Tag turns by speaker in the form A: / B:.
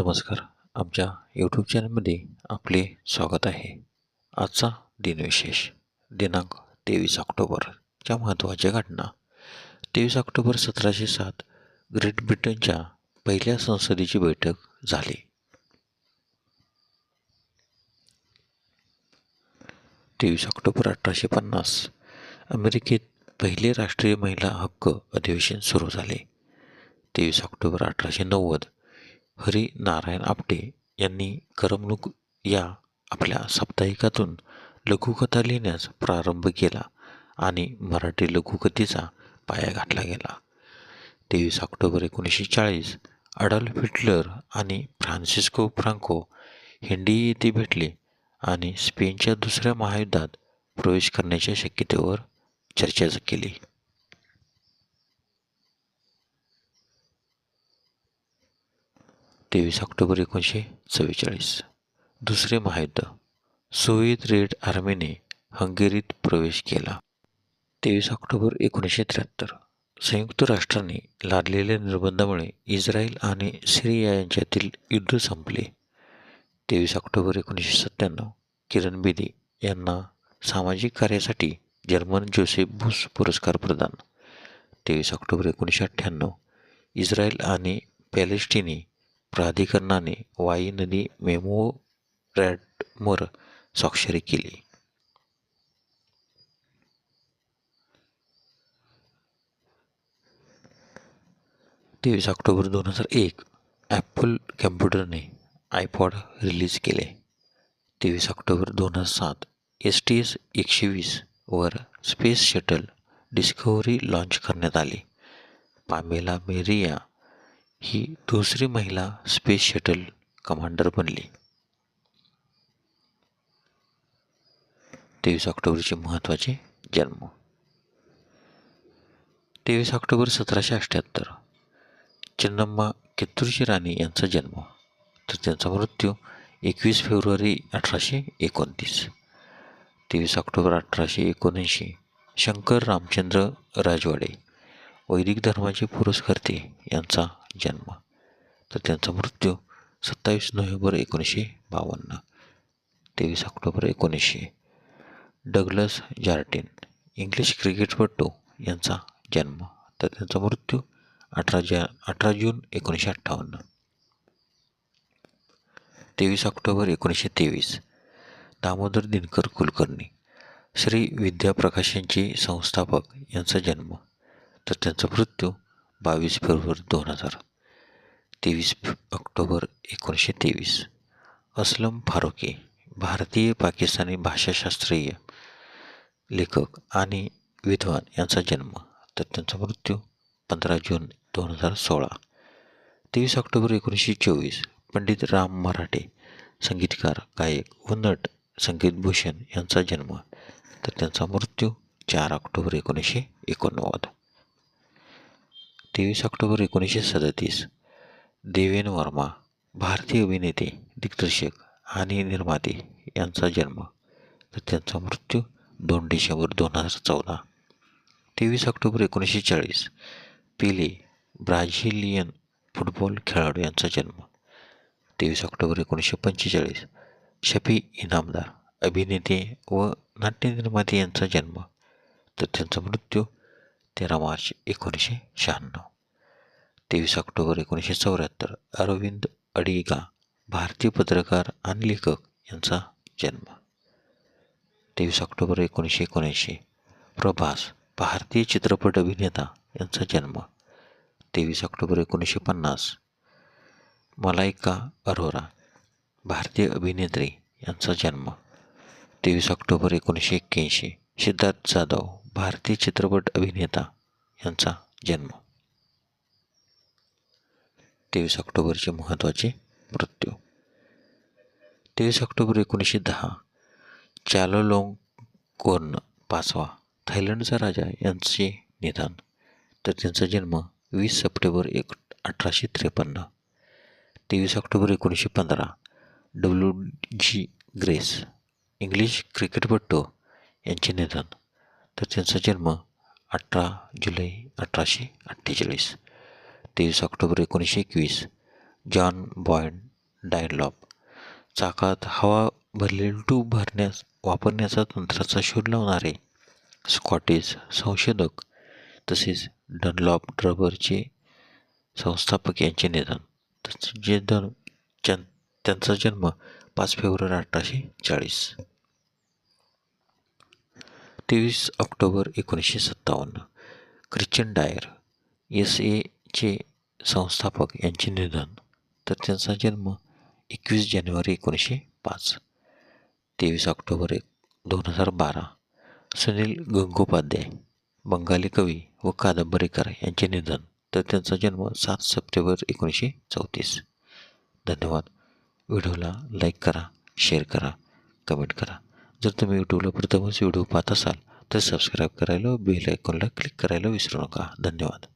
A: नमस्कार. आमच्या यूट्यूब चॅनलमध्ये आपले स्वागत आहे. आजचा दिनविशेष दिनांक तेवीस ऑक्टोबरच्या महत्त्वाच्या घटना. तेवीस ऑक्टोबर सतराशे सात ग्रेट ब्रिटनच्या पहिल्या संसदेची बैठक झाली. तेवीस ऑक्टोबर अठराशे पन्नास अमेरिकेत पहिले राष्ट्रीय महिला हक्क अधिवेशन सुरू झाले. तेवीस ऑक्टोबर अठराशे नव्वद हरी नारायण आपटे यांनी करमणूक या आपल्या साप्ताहिकातून लघुकथा लिहिण्यास प्रारंभ केला आणि मराठी लघुकथेचा पाया घातला गेला. तेवीस ऑक्टोबर एकोणीसशे चाळीस अडॉल्फ हिटलर आणि फ्रान्सिस्को फ्रांको हिंडी येथे भेटले आणि स्पेनच्या दुसऱ्या महायुद्धात प्रवेश करण्याच्या शक्यतेवर चर्चा केली. तेवीस ऑक्टोबर एकोणीसशे चव्वेचाळीस. दुसरे महायुद्ध सोव्हिएत रेड आर्मीने हंगेरीत प्रवेश केला. तेवीस ऑक्टोबर एकोणीसशे त्र्याहत्तर. संयुक्त राष्ट्रांनी लादलेल्या निर्बंधामुळे इस्रायल आणि सिरिया यांच्यातील युद्ध संपले. तेवीस ऑक्टोबर एकोणीसशे सत्त्याण्णव. किरण बेदी यांना सामाजिक कार्यासाठी जर्मन जोसेफ बुस पुरस्कार प्रदान. तेवीस ऑक्टोबर एकोणीसशे अठ्ठ्याण्णव. इस्रायल आणि पॅलेस्टिनी प्राधिकरणाने वाई नदी मेमोरॅडमर स्वाक्षरी केली. तेवीस ऑक्टोबर दोन हजार एक ॲपल कॅम्प्युटरने आयपॉड रिलीज केले. तेवीस ऑक्टोबर दोन हजार सात एस टी एस एकशे वीसवर स्पेस शटल डिस्कव्हरी लॉन्च करण्यात आली. पामेला मेरिया ही दुसरी महिला स्पेस शटल कमांडर बनली. तेवीस ऑक्टोबरचे महत्त्वाचे जन्म. तेवीस ऑक्टोबर सतराशे अठ्ठ्याहत्तर. चन्नम्मा कित्तूरची राणी यांचा जन्म. तर त्यांचा मृत्यू एकवीस फेब्रुवारी अठराशे एकोणतीस. तेवीस ऑक्टोबर अठराशे एकोणऐंशी. शंकर रामचंद्र राजवाडे. वैदिक धर्माचे पुरस्कर्ते यांचा जन्म. तर त्यांचा मृत्यू सत्तावीस नोव्हेंबर एकोणीसशे बावन्न तेवीस ऑक्टोबर एकोणीसशे. डगलस जार्टिन इंग्लिश क्रिकेटपटू यांचा जन्म. तर त्यांचा मृत्यू अठरा जा अठरा जून एकोणीसशे अठ्ठावन्न. तेवीस ऑक्टोबर एकोणीसशे तेवीस दामोदर दिनकर कुलकर्णी श्री विद्याप्रकाशांचे संस्थापक यांचा जन्म. तर त्यांचा मृत्यू बावीस फेब्रुवारी दोन हजार तेवीस ऑक्टोबर एकोणीसशे तेवीस. असलम फारुकी भारतीय पाकिस्तानी भाषाशास्त्रीय लेखक आणि विद्वान यांचा जन्म तर त्यांचा मृत्यू पंधरा जून दोन हजार सोळा. तेवीस ऑक्टोबर एकोणीसशे चोवीस पंडित राम मराठे संगीतकार गायक व नट संगीतभूषण यांचा जन्म तर त्यांचा मृत्यू चार ऑक्टोबर एकोणीसशे एकोणनव्वद. तेवीस ऑक्टोबर एकोणीसशे सदतीस. देवेन वर्मा भारतीय अभिनेते दिग्दर्शक आणि निर्माते यांचा जन्म. तर त्यांचा मृत्यू दोन डिसेंबर दोन हजार चौदा. तेवीस ऑक्टोबर एकोणीसशे चाळीस पेले ब्राझिलियन फुटबॉल खेळाडू यांचा जन्म. तेवीस ऑक्टोबर एकोणीसशे पंचेचाळीस शफी इनामदार अभिनेते व नाट्यनिर्माते यांचा जन्म. तर त्यांचा मृत्यू तेरा मार्च एकोणीसशे शहाण्णव. तेवीस ऑक्टोबर एकोणीसशे चौऱ्याहत्तर अरविंद अडिगा भारतीय पत्रकार आणि लेखक यांचा जन्म. तेवीस ऑक्टोबर एकोणीसशे एकोणऐंशी प्रभास भारतीय चित्रपट अभिनेता यांचा जन्म. तेवीस ऑक्टोबर एकोणीसशे पन्नास मलायका अरोरा भारतीय अभिनेत्री यांचा जन्म. तेवीस ऑक्टोबर एकोणीसशे एक्क्याऐंशी सिद्धार्थ जाधव भारतीय चित्रपट अभिनेता यांचा जन्म. तेवीस ऑक्टोबरचे महत्त्वाचे मृत्यू. तेवीस ऑक्टोबर एकोणीसशे दहा कोर्न पाचवा थायलंडचा राजा यांचे निधन. तर त्यांचा जन्म वीस सप्टेंबर एक अठराशे त्रेपन्न. तेवीस ऑक्टोबर एकोणीसशे पंधरा डब्ल्यू जी ग्रेस इंग्लिश क्रिकेटपटू यांचे निधन. तर त्यांचा जन्म अठरा जुलै अठराशे अठ्ठेचाळीस. तेवीस ऑक्टोबर एकोणीसशे एकवीस. जॉन बॉयन डायलॉप चाकात हवा भरलेली ट्यूब भरण्यास वापरण्याचा तंत्राचा शोध लावणारे स्कॉटिश संशोधक तसेच डनलॉप ड्रबरचे संस्थापक यांचे निधन. तसेच जे दन त्यांचा जन्म पाच फेब्रुवारी अठराशे चाळीस. तेवीस ऑक्टोबर एकोणीसशे सत्तावन्न. ख्रिश्चन डायर एस एचे संस्थापक यांचे निधन तर त्यांचा जन्म एकवीस जानेवारी एकोणीसशे पाच. तेवीस ऑक्टोबर एक दोन हजार बारा. सुनील गंगोपाध्याय बंगाली कवी व कादंबरीकार यांचे निधन तर त्यांचा जन्म सात सप्टेंबर एकोणीसशे चौतीस. धन्यवाद. व्हिडिओला लाईक करा शेअर करा कमेंट करा. जर तुम्ही यूट्यूबला प्रथमच व्हिडिओ पाहत असाल तर सबस्क्राईब करायला बेल आयकॉनला क्लिक करायला विसरू नका. धन्यवाद.